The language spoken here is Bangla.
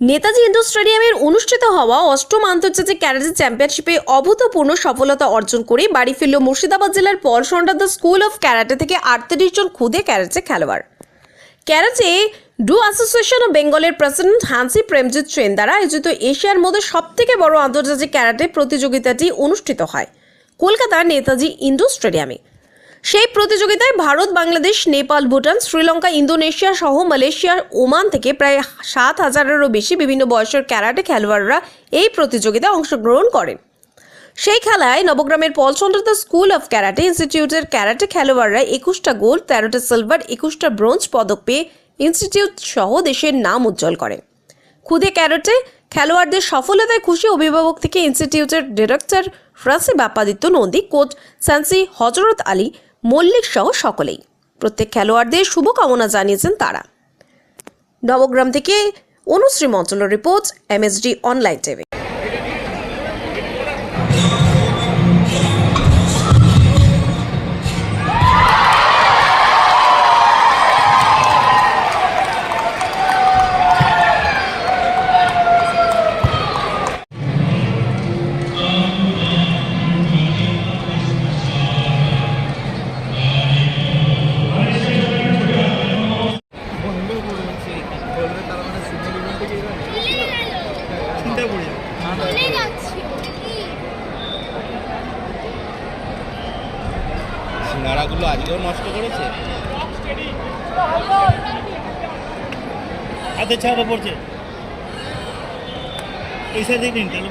নেতাজি ইন্ডোর স্টেডিয়ামের অনুষ্ঠিত হওয়া অষ্টম আন্তর্জাতিক ক্যারাটে চ্যাম্পিয়নশিপে অভূতপূর্ণ সফলতা অর্জন করে বাড়ি ফিরল মুর্শিদাবাদ জেলার Palsanda the school of karate থেকে আটত্রিশ জন খুদে ক্যারাটে খেলোয়াড়। ক্যারাটে ডু অ্যাসোসিয়েশন অফ বেঙ্গলের প্রেসিডেন্ট হান্সি প্রেমজিৎ সেন দ্বারা আয়োজিত এশিয়ার মধ্যে সবথেকে বড় আন্তর্জাতিক ক্যারাটে প্রতিযোগিতাটি অনুষ্ঠিত হয়। কলকাতার নেতাজি ইন্ডোর স্টেডিয়ামে। সেই প্রতিযোগিতায় ভারত, বাংলাদেশ, নেপাল, ভুটান, শ্রীলঙ্কা, ইন্দোনেশিয়া সহ মালয়েশিয়ার ওমান থেকে প্রায় সাত হাজারেরও বেশি বিভিন্ন বয়সের ক্যারাটে খেলোয়াড়রা এই প্রতিযোগিতায় অংশগ্রহণ করেন। সেই খেলায় নবগ্রামের পলচন্দ্রতা স্কুল অফ ক্যারাটে ইনস্টিটিউটের ক্যারাটে খেলোয়াড়রা একুশটা গোল্ড, তেরোটা সিলভার, একুশটা ব্রোঞ্জ পদক পেয়ে ইনস্টিটিউট সহ দেশের নাম উজ্জ্বল করেন। খুদে ক্যারাটে খেলোয়াড়দের সফলতায় খুশি অভিভাবক থেকে ইনস্টিটিউটের director Rasib Apaditya Nandi, coach sensei Hazrat Ali Mallick সহ সকলেই। প্রত্যেক খেলোয়াড়দের শুভকামনা জানিয়েছেন তারা। নবগ্রাম থেকে অনুশ্রী মঞ্চলের রিপোর্ট, এমএসডি অনলাইন টিভি। সিঙ্গারাগুলো আজকেও নষ্ট করেছে? হাতে ছাড়া পড়ছে। এই সাইডে নিন তাহলে